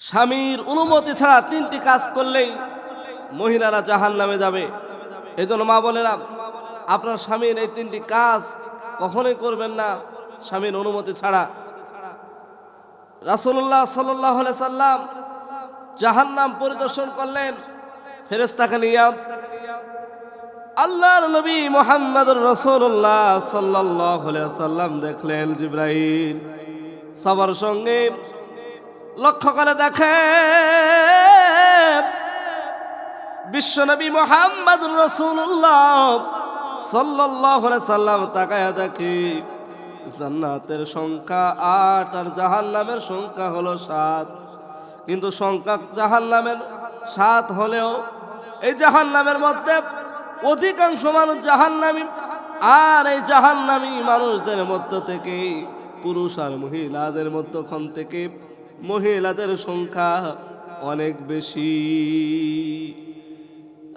স্বামীর অনুমতি ছাড়া তিনটি কাজ করলেই মহিলারা জাহান নামে যাবে। এই জন্য মা বোনেরা, আপনার স্বামীর এই তিনটি কাজ কখনোই করবেন না, স্বামীর অনুমতি ছাড়া। রাসুল্লাহ সাল্লাহ সাল্লাম জাহান নাম পরিদর্শন করলেন ফেরেস্তাকে নিয়ে। আল্লাহর নবী মোহাম্মদুর রসুল্লাহ সাল্লাহ সাল্লাম দেখলেন জিব্রাহিম সবার সঙ্গে লক্ষ্য করে দেখে বিশ্বনবী মোহাম্মদ রসুল্লাহ সাল্লাহ সাল্লাম তাকায়া দেখি, জান্নাতের সংখ্যা আট আর জাহান্নামের সংখ্যা হলো সাত। কিন্তু সংখ্যা জাহান্নামের সাত হলেও এই জাহান্নামের মধ্যে অধিকাংশ মানুষ জাহান্নামী আর এই জাহান্নামী মানুষদের মধ্য থেকে পুরুষ আর মহিলাদের মধ্যখান থেকে মহিলাদের সংখ্যা অনেক বেশি।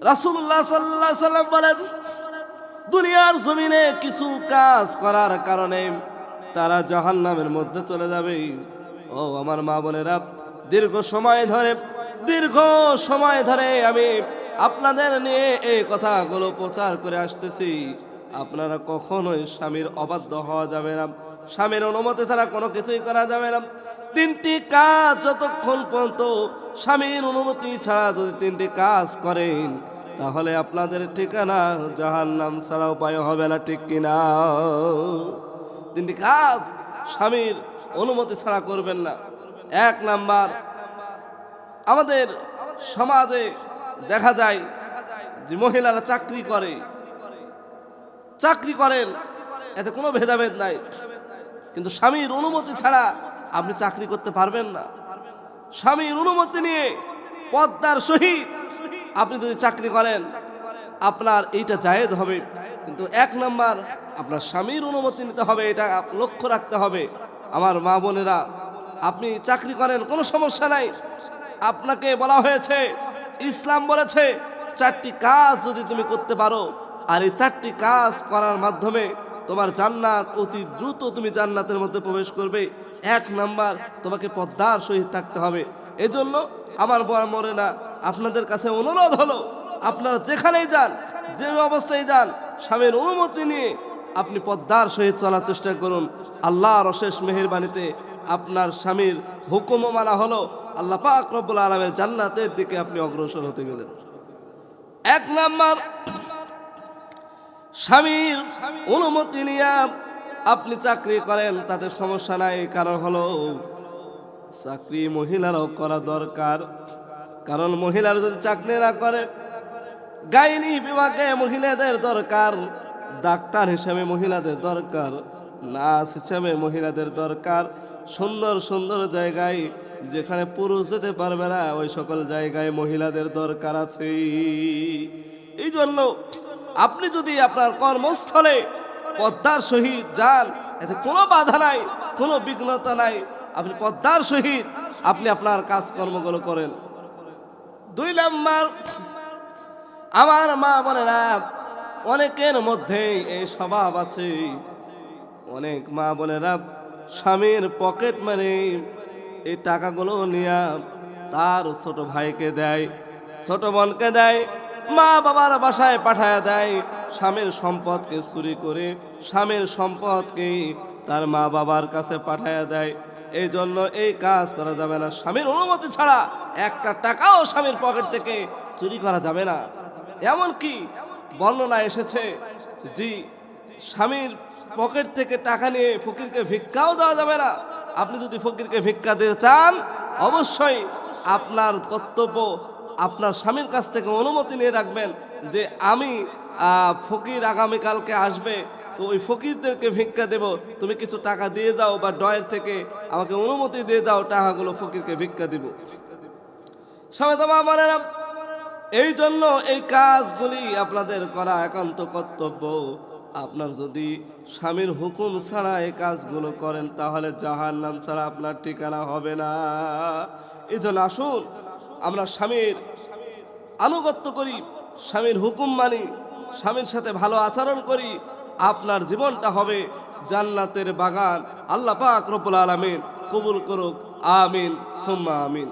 রাসুল্লাহ সাল্লাহ সাল্লাম বলেন, দুনিয়ার জমিনে কিছু কাজ করার কারণে তারা জাহান্নামের মধ্যে চলে যাবে। ও আমার মা বোনেরা, দীর্ঘ সময় ধরে, দীর্ঘ সময় ধরে আমি আপনাদের নিয়ে এই কথাগুলো প্রচার করে আসতেছি। আপনারা কখনোই স্বামীর অবাধ্য হওয়া যাবে না। স্বামীর অনুমতি ছাড়া কোনো কিছুই করা যাবে না। তিনটি কাজ যতক্ষণ পর্যন্ত স্বামীর অনুমতি ছাড়া যদি তিনটি কাজ করেন, তাহলে আপনাদের ঠিকানা জাহান নাম ছাড়া উপায় হবে না, ঠিক কিনা তিনটি কাজ স্বামীর অনুমতি ছাড়া করবেন না। এক নাম্বার, আমাদের সমাজে দেখা যায় যে মহিলারা চাকরি করে। চাকরি করেন, এতে কোনো ভেদাভেদ নাই। কিন্তু স্বামীর অনুমতি ছাড়া আপনি চাকরি করতে পারবেন না। স্বামীর অনুমতি নিয়ে পদ্মার সহিত আপনি যদি চাকরি করেন, আপনার এইটা জায়েজ হবে। কিন্তু এক নাম্বার, আপনার স্বামীর অনুমতি নিতে হবে, এটা লক্ষ্য রাখতে হবে। আমার মা বোনেরা, আপনি চাকরি করেন, কোনো সমস্যা নাই। আপনাকে বলা হয়েছে, ইসলাম বলেছে, চারটি কাজ যদি তুমি করতে পারো আর এই চারটি কাজ করার মাধ্যমে তোমার জান্নাত অতি দ্রুত তুমি জান্নাতের মধ্যে প্রবেশ করবে। এক নাম্বার তোমাকে পদ্মার সহিত থাকতে হবে। এজন্য আমার বড় মরে না, আপনাদের কাছে অনুরোধ হলো, আপনারা যেখানেই যান, যে অবস্থায় যান, স্বামীর অনুমতি নিয়ে আপনি পদ্মার সহিত চলার চেষ্টা করুন। আল্লাহর অশেষ মেহেরবানিতে আপনার স্বামীর হুকুমও মানা হলো, আল্লাহ পাক রব্বুল আলমের জান্নাতের দিকে আপনি অগ্রসর হতে গেলেন। এক নাম্বার স্বামীর অনুমতি নিয়ে আপনি চাকরি করেন, তাদের সমস্যা নাই, কারণ হলো চাকরি মহিলারাও করা দরকার। কারণ মহিলারা যদি চাকরি না করে, গাইনি বিভাগে মহিলাদের দরকার, ডাক্তার হিসেবে মহিলাদের দরকার, নার্স হিসেবে মহিলাদের দরকার। সুন্দর সুন্দর জায়গায় যেখানে পুরুষ যেতে পারবে না, ওই সকল জায়গায় মহিলাদের দরকার আছে এই জন্য আপনি যদি আপনার কর্মস্থলে পদ্মার সহিত যান, এতে কোনো বাধা নাই, কোনো বিঘ্নতা নাই। আপনি পদ্মার সহিত আপনি আপনার কাজকর্মগুলো করেন। দুই নাম্বার, আমার মা বলে বোনেরা, অনেকের মধ্যেই এই স্বভাব আছে। অনেক মা বলে বোনেরা স্বামীর পকেট মারে এই টাকাগুলো নিয়ে তার ছোট ভাইকে দেয়। ছোট বোনকে দেয়, মা বাবার বাসায় পাঠায় দেয়। স্বামীর সম্পদকে চুরি করে, স্বামীর সম্পদকে তার মা বাবার কাছে পাঠায় দেয়। এই জন্য এই কাজ করা যাবে না। স্বামীর অনুমতি ছাড়া একটা টাকাও স্বামীর পকেট থেকে চুরি করা যাবে না। এমনকি বর্ণনা এসেছে জি স্বামীর পকেট থেকে টাকা নিয়ে ফকিরকে ভিক্ষাও দেওয়া যাবে না। আপনি যদি ফকিরকে ভিক্ষা দিতে চান, অবশ্যই আপনার কর্তব্য আপনার স্বামীর কাছ থেকে অনুমতি নিয়ে রাখবেন যে আমি ফকির আগামীকালকে আসবে, তো ওই ফকিরদেরকে ভিক্ষা দেব। তুমি কিছু টাকা দিয়ে যাও বা ডয়ের থেকে আমাকে অনুমতি দিয়ে যাও, টাকাগুলো ফকিরকে ভিক্ষা দিব। এই জন্য এই কাজগুলি আপনাদের করা একান্ত কর্তব্য। আপনার যদি স্বামীর হুকুম ছাড়া এই কাজগুলো করেন, তাহলে জাহার নাম ছাড়া আপনার ঠিকানা হবে না। এই জন্য আসুন আমরা স্বামীর আনুগত্য করি, স্বামীর হুকুম মানি, স্বামীর সাথে ভালো আচরণ করি, আপনার জীবনটা হবে জান্নাতের বাগান। আল্লাহ পাক রব্বুল আলামিন কবুল করুক। আমিন, সুম্মা আমিন।